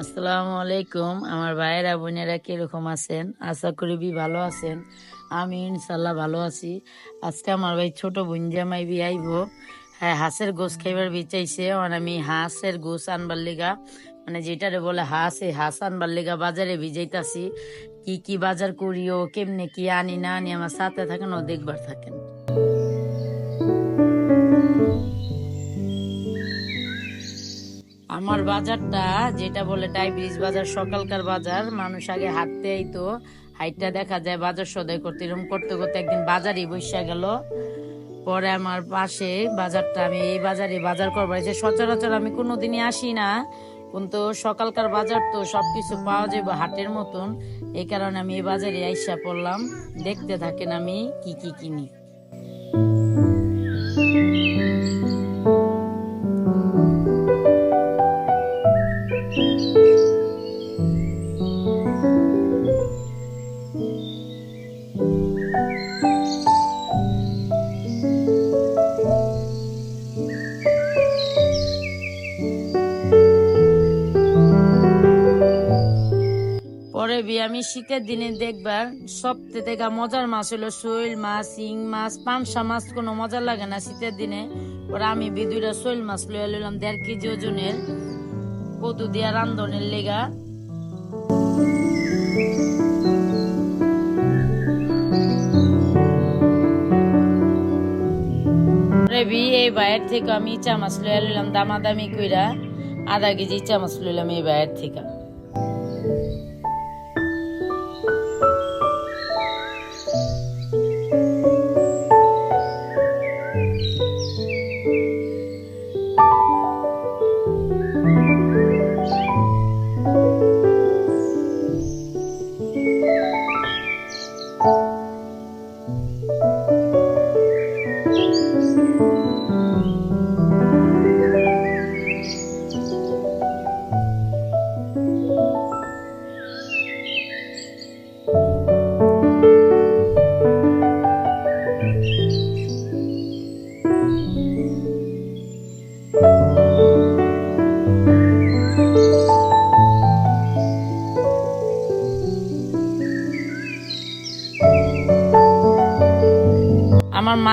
আসসালামু আলাইকুম। আমার ভাইয়েরা, বোনেরা কীরকম আছেন? আশা করি ভালো আছেন। আমি ইনশাল্লাহ ভালো আছি। আজকে আমার ভাই ছোট বোন জামাই বি আইব। হ্যাঁ হাঁসের গোস খাইবার বিচাইছে আর আমি হাঁসের গোস আনবার লিগা মানে যেটারে বলে হাঁস, এই হাঁস আনবার লিগা বাজারে ভিজাইতাছি কি কি বাজার করিও, কেমনে কি আনি না আনি, আমার সাথে থাকেন ও দেখবার থাকেন। আমার বাজারটা যেটা বলে ডায়াবেটিস বাজার, সকালকার বাজার, মানুষ আগে হাঁটতে আইতো, হাইটটা দেখা যায় বাজার সদাই করতে, এরকম করতে করতে একদিন বাজারই বসে গেল। পরে আমার পাশে বাজারটা, আমি এই বাজারে বাজার করবার যে সচরাচর আমি কোনোদিনই আসি না। কিন্তু সকালকার বাজার তো সব কিছু পাওয়া যাবে হাটের মতন। এই কারণে আমি এই বাজারে আইসা পড়লাম। দেখতে থাকেন আমি কি কি কিনি। আমি শীতের দিনে দেখবার সব থেকে মজার মাছ হলো শৈল মাছ, শিং মাছ, পানসা মাছ, কোনো মজা লাগে না শীতের দিনে। ওরা আমি বি দুইটা শৈল মাছ লইয়া লইলাম দেড় কেজি ওজনের কদু দিয়া রান্ধনের লেগা। পরে এই বাইরের থেকে আমি ইচা মাছ লইয়া লইলাম, দামাদামি কইরা আধা কেজি ইচা মাছ লইলাম এই বাইরের থেকে।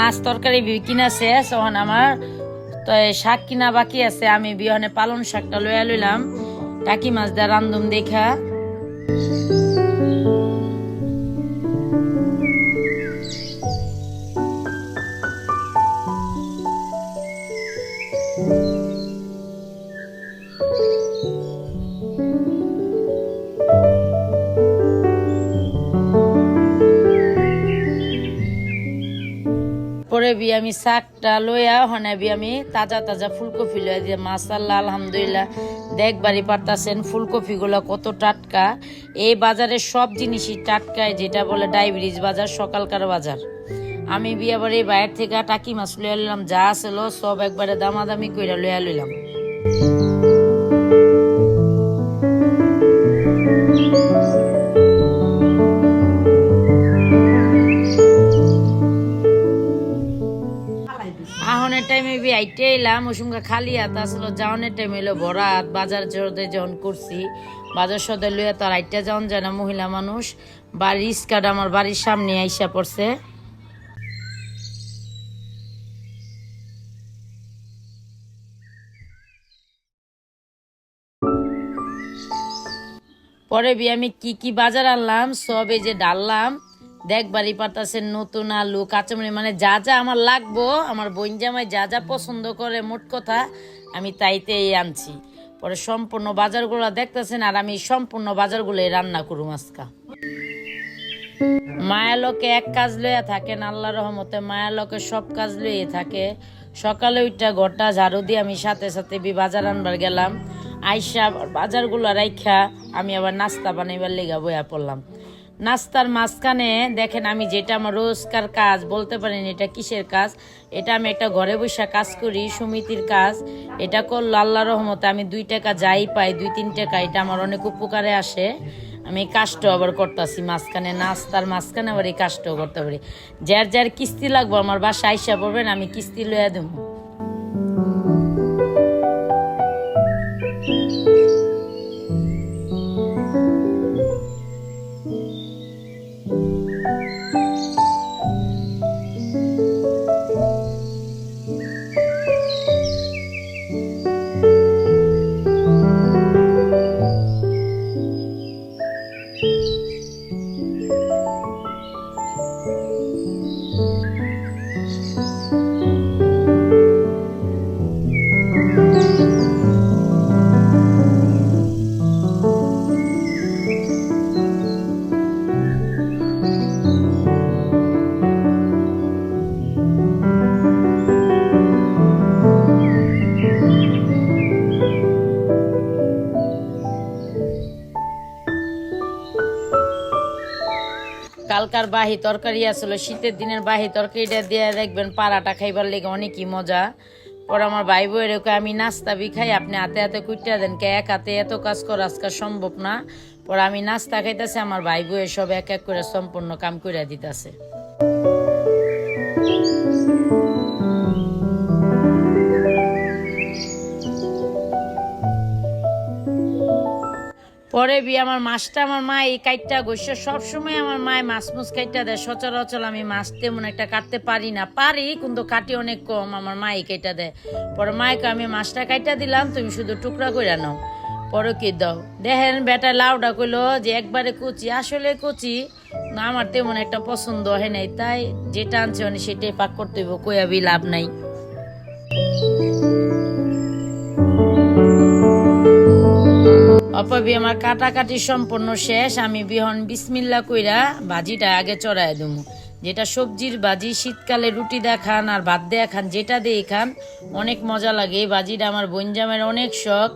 মাছ তরকারি কিনা শেষ তখন আমার, তো শাক কিনা বাকি আছে, আমি বিহনে পালন শাকটা লইয়া লইলাম। টাকি মাছ দিয়ে রান্ধুম দেখা। পরে বি আমি শাকটা লইয়া, হনে বি আমি তাজা তাজা ফুলকপি লইয়া দিয়ে মাসাল্লাহ আলহামদুলিল্লাহ। দেখবারই পারতাছেন ফুলকপিগুলো কত টাটকা। এই বাজারে সব জিনিসই টাটকায়, যেটা বলে ডায়াবেটিস বাজার, সকালকার বাজার। আমি বি এই বাইরের থেকে টাকি মাছ লইয়া লইলাম, যা আসলো সব একবারে দামাদামি কইরা লইয়া লইলাম। আইটে এলাম সঙ্গে খালি হাত আসলো যাওয়ানের টাইম এলো হাত। বাজার জোরদে যখন করছি, বাজার সদে লইয়া তার আইটা যাওয়ান যায় না, মহিলা মানুষ। বাড়ির ইস্কাট আমার বাড়ির সামনে আইসা পড়ছে। পরে বি আমি কি কি বাজার আনলাম, সব এই যে ডাললাম। দেখবারই পারতাছেন নতুন আলু কাঁচামরি মানে যা যা আমার লাগবো, আমার বোন জামাই যা যা পছন্দ করে, মোট কথা আমি তাইতেই আনছি। পরে সম্পূর্ণ বাজারগুলো দেখতেছেন আর আমি সম্পূর্ণ বাজারগুলো রান্না করুম আজকা মায়া লোকে এক কাজ লইয়া থাকেন আল্লাহ রহমতে মায়া লোকে সব কাজ লইয়ে থাকে। সকালে ওইটা ঘরটা ঝাড়ু দিয়ে আমি সাথে সাথে বি বাজার আনবার গেলাম। আইসা বাজারগুলো রাইখা আমি আবার নাস্তা বানাইবার লেগা বইয়া পড়লাম। নাস্তার মাঝখানে দেখেন আমি যেটা আমার রোজকার কাজ, বলতে পারেন এটা কিসের কাজ? এটা আমি একটা ঘরে বসে কাজ করি, সমিতির কাজ। এটা করল আল্লাহ রহমতে আমি দুই টাকা যাই পাই, দুই তিন টাকা, এটা আমার অনেক উপকারে আসে। আমি এই কাজটাও আবার করতেছি, মাঝখানে নাস্তার মাঝখানে আবার এই কাজটাও করতে পারি। যার যার কিস্তি লাগবো আমার বাসা আইসা পড়বেন আমি কিস্তি লইয়া দেবো। কালকার বাহি তরকারি আসলো, শীতের দিনের বাহি তরকারিটা দিয়ে দেখবেন পাড়াটা খাইবার লেগে অনেকই মজা। পর আমার ভাই বউয়ের ওকে, আমি নাস্তা বি খাই, আপনি হাতে হাতে কুইটা দেন, কে এক হাতে এত কাজ করা আজকাল সম্ভব না। পর আমি নাস্তা খাইতেছে, আমার ভাই বউয়ের সব এক এক করে সম্পূর্ণ কাম করে দিতেছে। পরে বি আমার মাছটা, আমার মা এই কাইটটা গইসা, সবসময় আমার মায় মাছ মুছ কাইটটা দেয়। সচরাচর আমি মাছ তেমন একটা কাটতে পারি না। পারি, কিন্তু কাটি অনেক কম, আমার মা এই কাইটা দেয়। পরে মাইকে আমি মাছটা কাইটা দিলাম, তুমি শুধু টুকরা করে নাও। পরে কি দাও? দেখেন বেটা লাউডা কইলো যে একবারে কুচি। আসলে কুচি না, আমার তেমন একটা পছন্দ হয় নাই। তাই যেটা আনছে মানে সেটাই পাক করতে হইব কইয়াবি লাভ নাই। অপবি, আমার কাটাকাটি সম্পূর্ণ শেষ। আমি বিহন বিসমিল্লা কইরা ভাজিটা আগে চড়াই দেবো যেটা সবজির ভাজি শীতকালে রুটি দেখান আর ভাত দেয়া খান, যেটা দিয়ে খান, অনেক মজা লাগে। এই ভাজিটা আমার বঞ্জামের অনেক শখ।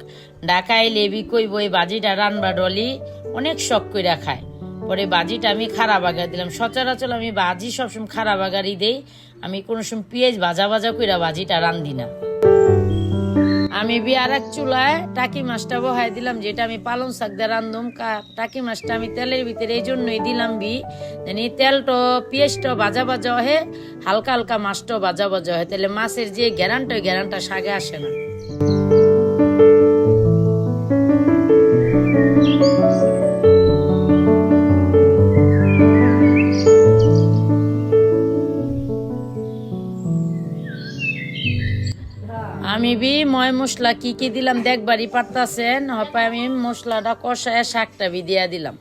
ঢাকায় লেবি কইব, এই ভাজিটা রানবা ডলি অনেক শখ কইরা খায়। পরে বাজিটা আমি খারাপ আগার দিলাম। সচরাচর আমি বাজি সবসময় খারাপ আগারই দেই। আমি কোনো সময় পেঁয়াজ ভাজা ভাজা কইরা বাজিটা রান্ধি না। আমি বি আর এক চুলায় টাকি মাছটা বহাই দিলাম, যেটা আমি পালং শাক দিয়ে রান্ধুম। টাকি মাছটা আমি তেলের ভিতরে এই জন্যই দিলাম বি। জানি তেলটো পেঁয়াজটো ভাজা ভাজা হয় হালকা হালকা মাছটাও ভাজা ভাজা হয়, তাহলে মাছের যে গ্যারানটা, ওই গ্যারানটা আসে না। মশলা কি কি দিলাম দেখবারই পারতাছেন হপায় আমি মশলাটা কষায় শাকটা বি দিয়া দিলাম।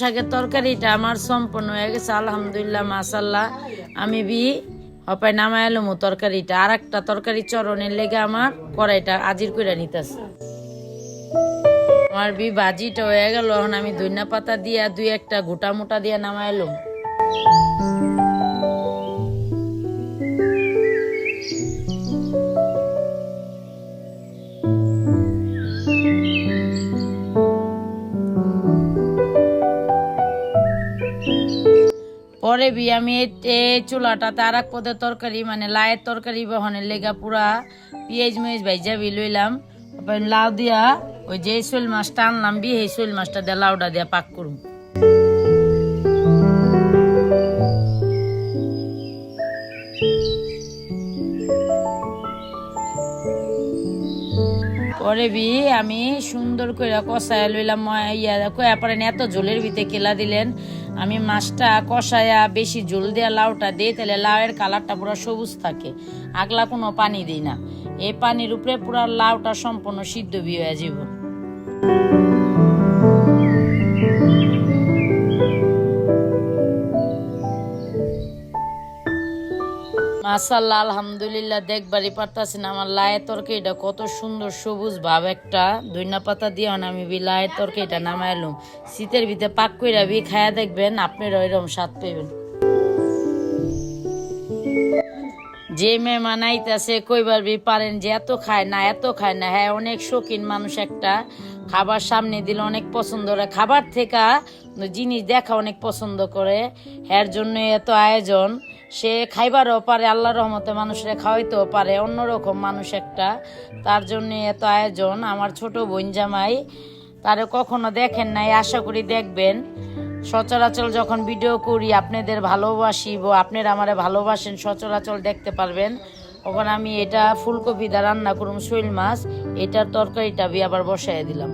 শাকের তরকারিটা আমার সম্পূর্ণ হয়ে গেছে, আলহামদুলিল্লাহ মাসাল্লাহ আমি বি হপায় নামায় এলুমু তরকারিটা। আর একটা তরকারি চরণের লেগে আমার কড়াইটা আজির করে নিতেছে। আমার বি বাজিটা হয়ে গেল, এখন আমি ধনিয়া পাতা দিয়া দুই একটা গোটা মোটা দিয়া নামায় এলাম পরে বি আমি এই- চুলাটাতে আর এক পদের তরকারি মানে লায়ের তরকারি বহনের লেগা পুরা পিঁয়াজ মিয়াজ ভাইজা বি লইলাম। লাউ দিয়া ওই যে শৈল মাছটা আনলাম বি সেই শৈল মাছটা দিয়ে লাউটা দিয়া পাক করুম। পরে বি আমি সুন্দর করে কষায় লইলাম ইয়া কয়া পরে এত ঝোলের ভিতরে কেলা দিলেন। আমি মাছটা কষায়া বেশি জল দেওয়া লাউটা দিই, তাহলে লাউয়ের কালারটা পুরো সবুজ থাকে। আগলা কোনো পানি দিই না। এই পানির উপরে পুরো লাউটা সম্পূর্ণ সিদ্ধ বিয়ে যাব মাসাল্লাহ আলহামদুলিল্লাহ, দেখবারই পারতাছি না আমার লায়ের তরকারিটা। কত সুন্দর সবুজ ভাব একটা। ধনিয়া পাতা দিয়ে আমি বি লায়ের তরকারিটা নামাইলুম শীতের ভিতরে পাক কইরা বি খায়া দেখবেন, আপনারা ওইরকম স্বাদ পেবেন যে মেহমান আইতাছে কইবার বি পারেন যে এত খায় না, এত খায় না। হ্যাঁ অনেক শৌখিন মানুষ একটা। খাবার সামনে দিলে অনেক পছন্দ করে। খাবার থেকে জিনিস দেখা অনেক পছন্দ করে। এর জন্য এত আয়োজন। সে খাইবারও পারে আল্লাহ রহমতে মানুষরা খাওয়াইতেও পারে, অন্যরকম মানুষ একটা। তার জন্য এত আয়োজন। আমার ছোট বোন জামাই, তারে কখনো দেখেন নাই, আশা করি দেখবেন। সচরাচর যখন ভিডিও করি, আপনাদের ভালোবাসি বা আপনারা আমারে ভালোবাসেন, সচরাচর দেখতে পারবেন। ওখানে আমি এটা ফুলকপি দা রান্না করুম, শৈল মাছ, এটার তরকারিটা বি আবার বসাই দিলাম।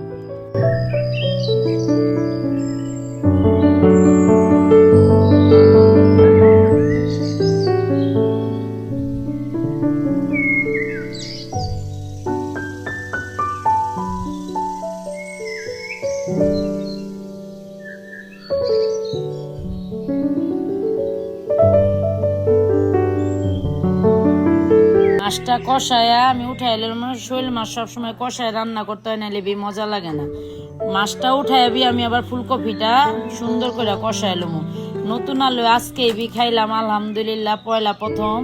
কষায়া আমি উঠাই মানে শৈল মাছ সবসময় কষায় রান্না করতে হয় নাহলে বি মজা লাগে না। মাছটা উঠাই বি আমি আবার ফুলকপিটা সুন্দর করে কষাই এলাম নতুন আলু আজকে বি খাইলাম, আলহামদুলিল্লাহ, পয়লা প্রথম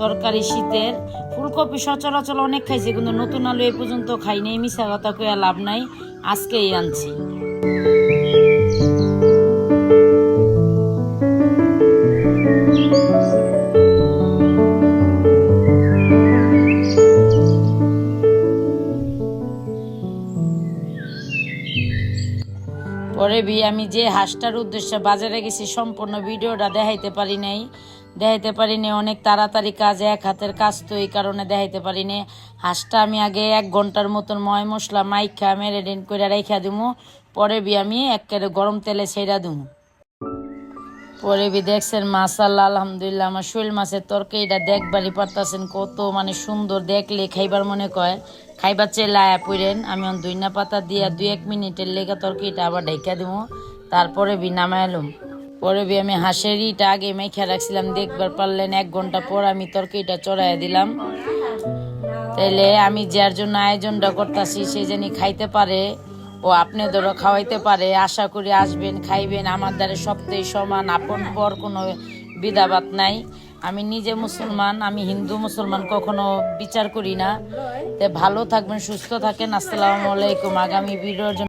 তরকারি শীতের। ফুলকপি সচরাচর অনেক খাইছি, কিন্তু নতুন আলু এই পর্যন্ত খাই নাই মিশা কথা কইয়া লাভ নাই, আজকেই আনছি। পরে বি আমি যে হাঁসটার উদ্দেশ্যে বাজারে গেছি, সম্পূর্ণ ভিডিওটা দেখাইতে পারি নাই। দেখাইতে পারি নাই, অনেক তাড়াতাড়ি কাজ, এক হাতের কাজ তো এই কারণে দেখাইতে পারি নাই। হাঁসটা আমি আগে এক ঘণ্টার মতন ময় মশলা মাইখা মেরিনেট করে রেখা দিমু, পরে বি আমি একেবারে গরম তেলে ছেড়া দিমু। পরে বি দেখছেন মাসাল্লাহ আলহামদুলিল্লাহ, আমার শৈল মাছের তরকারিটা দেখবারই পারতাছেন, কত মানে সুন্দর দেখলে খাইবার মনে কয়। খাইবার চেয়ে লায়া পড়েন আমি দুইনা পাতা দিয়া দুই এক মিনিটের লেগে তরকারিটা আবার ঢেকা দিব তারপরে বি নামাই এলুম পরে বি আমি হাঁসের ইটা আগে মেখে রাখছিলাম, দেখবার পারলেন এক ঘণ্টা পর আমি তরকারিটা চড়াই দিলাম। তাইলে আমি যার জন্য আয়োজনটা করতেছি, সে জানি খাইতে পারে, ও আপনি ধরো খাওয়াইতে পারে। আশা করি আসবেন, খাইবেন, আমার দ্বারা সপ্তাহে সমান, আপন পর কোনো বিধাবাত নাই। আমি নিজে মুসলমান, আমি হিন্দু মুসলমান কখনো বিচার করি না। ভালো থাকবেন, সুস্থ থাকেন। আসসালামু আলাইকুম। আগামী ভিডিওর জন্য